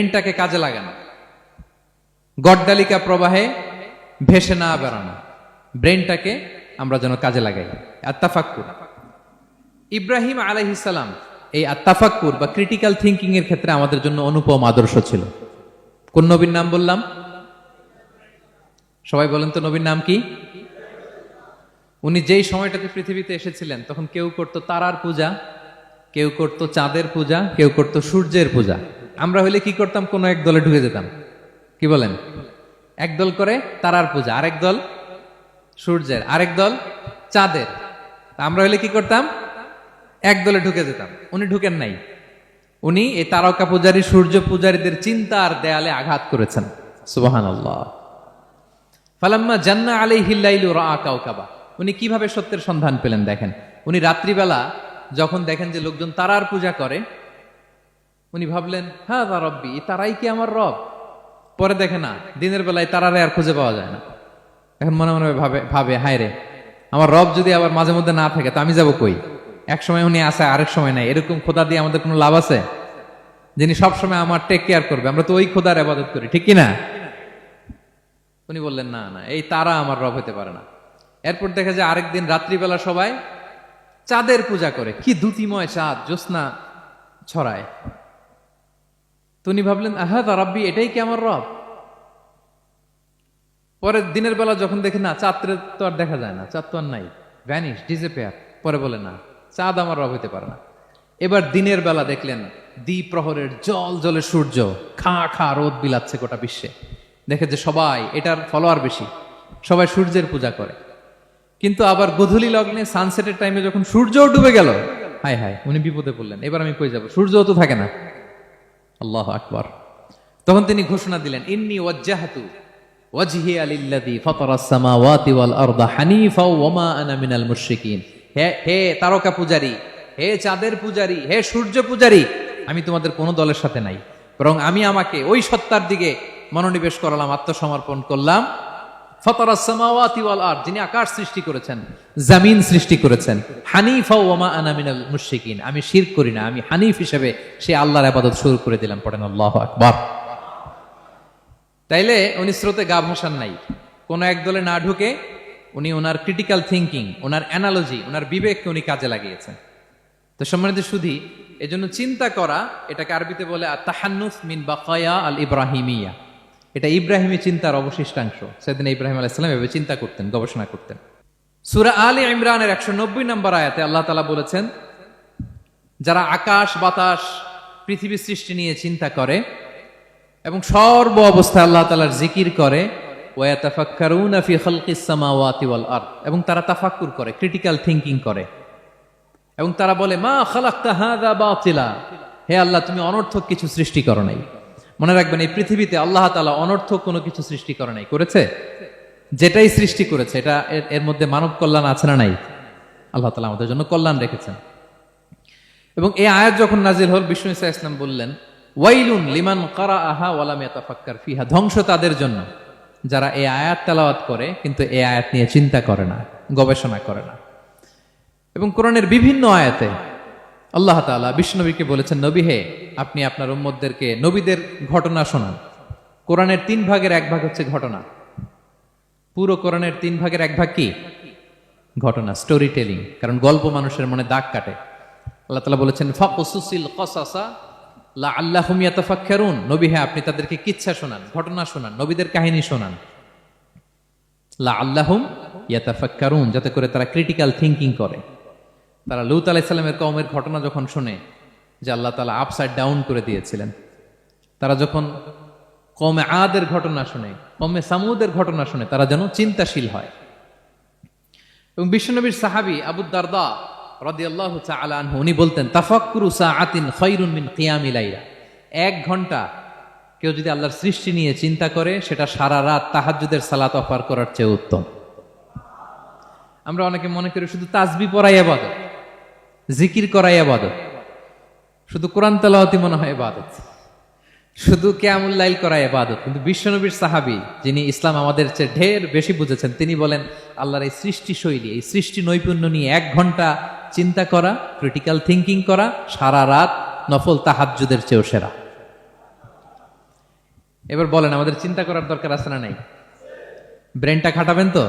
ব্রেনটাকে কাজে লাগানো গড্ডালিকা প্রবাহে ভেসে না বেড়ানো। ব্রেনটাকে আমরা যেন কাজে লাগাই। আত্তাফাক্কুর। ইব্রাহিম আলাইহিসালাম এই আত্তাফাক্কুর বা ক্রিটিক্যাল থিঙ্কিং এর ক্ষেত্রে আমাদের জন্য অনুপম আদর্শ ছিল। কোন নবীর নাম বললাম? সবাই বলেন তো নবীর নাম কি? উনি যেই সময়টাতে পৃথিবীতে এসেছিলেন, তখন কেউ করত তারার পূজা, কেউ করত চাঁদের পূজা, কেউ করত সূর্যের পূজা। আমরা হইলে কি করতাম? কোনো এক দলে ঢুকে যেতাম। কি বলেন? এক দল করে তারার পূজা, আরেক দল সূর্যের, আরেক দল চাঁদের। আমরা হইলে কি করতাম? এক দলে ঢুকে যেতাম। উনি ঢুকেন নাই। উনি এই তারকা পূজারী, সূর্য পূজারীদের চিন্তার দেয়ালে আঘাত করেছেন। সুবাহান আল্লাহ ফালাম্মা জান্না আলাই হিল্লাইলু রা কাউকাবা উনি কীভাবে সত্যের সন্ধান পেলেন দেখেন? উনি রাত্রিবেলা যখন দেখেন যে লোকজন তারার পূজা করে উনি ভাবলেন হ্যাঁ তা রব্বি, তারাই কি আমার রব? পরে দেখে না, দিনের বেলায় তারারে আর খুঁজে পাওয়া যায় না। এখন মনে মনে ভাবে ভাবে, হায় রে, আমার রব যদি আবার মাঝে মধ্যে না থাকে, তো আমি যাব কই? এক সময় উনি আসে আরেক সময় নাই এরকম খোদা দিয়ে আমাদের কোনো লাভ আছে? যিনি সবসময় আমার টেক কেয়ার করবে, আমরা তো ওই খোদার আবাদত করি, ঠিক কি না উনি বললেন, না না, এই তারা আমার রব হতে পারে না। এরপর দেখা যায় আরেকদিন রাত্রিবেলা সবাই চাঁদের পূজা করে, কি দ্যুতিময় চাঁদ, জ্যোৎস্না ছড়ায়। তো উনি ভাবলেন আহা রব্বি, এটাই কি আমার রব? পরের দিনের বেলা যখন দেখি, না চাঁদের তো আর দেখা যায় না, চাঁদ তো আর নাই ভ্যানিশ ডিজেপেয়ার পরে বলে, না, চাঁদ আমার রব হতে পারে না। এবার দিনের বেলা দেখলেন দ্বীপ প্রহরের জল জলে সূর্য, খা খা রোদ বিলাচ্ছে গোটা বিশ্বে। দেখে যে সবাই, এটার ফলোয়ার বেশি, সবাই সূর্যের পূজা করে। কিন্তু আবার গধূলি লগ্নে সানসেটের টাইমে যখন সূর্যও ডুবে গেল, হায় হায়, উনি বিপদে পড়লেন। এবার আমি কই যাব? সূর্যও তো থাকে না। আল্লাহ আকবর। তখন তিনি ঘোষণা দিলেন, ইন্নি ওয়াজ্জাহাতু ওয়াজহি আলিল্লাযী ফাতারাস সামাওয়াতি ওয়াল আরদা হানিফা ওয়া মা আনা মিনাল মুশরিকিন। হে হে তারকা পূজারী, হে চাঁদের পূজারী, হে সূর্য পূজারী, আমি তোমাদের কোনো দলের সাথে নাই। বরং আমি আমাকে ওই সত্তার দিকে মনোনিবেশ করালাম, আত্মসমর্পণ করলাম। যিনি আকাশ সৃষ্টি করেছেন, জমিন সৃষ্টি করেছেন। হানিফা ওয়া মা আনা মুশরিকিন, আমি শিরক করি না, আমি হানিফ হিসেবে আল্লাহর শুরু করে দিলাম, পড়েন আল্লাহু তাইলে উনি স্রোতে গা ভাসান নাই। কোন এক দলে না ঢুকে উনি ওনার ক্রিটিক্যাল থিঙ্কিং ওনার অ্যানালজি ওনার বিবেককে উনি কাজে লাগিয়েছেন। তো সম্মানিত সুধি, এজন্য চিন্তা করা, এটাকে আরবিতে বলে তাহান্নুস মিন বাকায়া আল ইব্রাহিমিয়া এটা ইব্রাহিমী চিন্তার অবশিষ্টাংশ। সেদিন ইব্রাহিম আলাইসালাম এভাবে চিন্তা করতেন, গবেষণা করতেন। সুরা আলী ইমরানের একশো নব্বই নম্বর আয়াতে আল্লাহ তালা বলেছেন, যারা আকাশ, বাতাস, পৃথিবী সৃষ্টি নিয়ে চিন্তা করে এবং সর্ব অবস্থায় আল্লাহ তালার জিকির করে এবং তারা তাফাক্কুর করে, ক্রিটিক্যাল থিঙ্কিং করে। এবং তারা বলে, মা খালাক্তা হাদা বাতিলা, হে আল্লাহ তুমি অনর্থক কিছু সৃষ্টি করো নাই। মনে রাখবেন, এই পৃথিবীতে আল্লাহ তালা অনর্থক কোনো কিছু সৃষ্টি করে নাই। করেছে? যেটাই সৃষ্টি করেছে, এটা এর- মধ্যে মানব কল্যাণ আছে না নাই? আল্লাহ তালা আমাদের জন্য কল্যাণ রেখেছেন। এবং এই আয়াত যখন নাজিল হল, বিষ্ণু ইসা ইসলাম বললেন, ওয়াইলুন লিমান কারা আহা ওয়ালাম ইয়াতাফাক্কার ফিহা। ধ্বংস তাদের জন্য। যারা এই আয়াত তেলাওয়াত করে, কিন্তু এই আয়াত নিয়ে চিন্তা করে না, গবেষণা করে না। এবং কোরআনের বিভিন্ন আয়াতে আল্লাহ তাআলা বিষ্ণবীকে বলেছেন, নবী হে, আপনি আপনার উম্মতদেরকে নবীদের ঘটনা শোনান। কোরআনের তিন ভাগের এক ভাগ হচ্ছে ঘটনা। পুরো কোরআনের তিন ভাগের এক ভাগ কি? ঘটনা স্টোরি টেলিং কারণ গল্প মানুষের মনে দাগ কাটে। আল্লাহ তালা বলেছেন, ফাকুসুসিল কসাসা লা আল্লাহুম ইয়াতাফাক্কারুন। নবী হ্যাঁ আপনি তাদেরকে কিচ্ছা শোনান, ঘটনা শোনান, নবীদের কাহিনী শোনান। লা আল্লাহম আল্লাহুম ইয়াতাফাক্কারুন, যাতে করে তারা ক্রিটিক্যাল থিঙ্কিং করে। তারা লুত আলাইসাল্লামের কমের ঘটনা যখন শুনে যে আল্লাহ তালা আপসাইড ডাউন করে দিয়েছিলেন, তারা যখন কমে আদের ঘটনা শুনে কমে সামুদের ঘটনা শুনে, তারা যেন চিন্তাশীল হয়। এবং বিশ্বনবীর সাহাবি আবু দারদা রাদিয়াল্লাহু তাআলা আনহু, উনি বলতেন, তাফাক্কুরু সাআতিন খায়রুন মিন কিয়ামি লাইলা। এক ঘণ্টা কেউ যদি আল্লাহর সৃষ্টি নিয়ে চিন্তা করে, সেটা সারা রাত তাহাজ্জুদের সালাত অফার করার চেয়ে উত্তম। আমরা অনেকে মনে করি শুধু তাজবি পড়াই আবাদত। জিকির করাই আবাদত শুধু কোরআন তেলাওয়াতি মনে হয় ইবাদত। শুধু কেয়ামুল্লাইল করা এবাদত কিন্তু বিশ্বনবীর সাহাবি, যিনি ইসলাম আমাদের চেয়ে ঢের বেশি বুঝেছেন, তিনি বলেন, আল্লাহর এই সৃষ্টি শৈলী এই সৃষ্টি নৈপুণ্য নিয়ে এক ঘণ্টা চিন্তা করা ক্রিটিক্যাল থিঙ্কিং করা, সারা রাত নফল তাহাজ্জুদের চেয়েও সেরা। এবার বলেন, আমাদের চিন্তা করার দরকার আছে না নাই? ব্রেনটা খাটাবেন তো?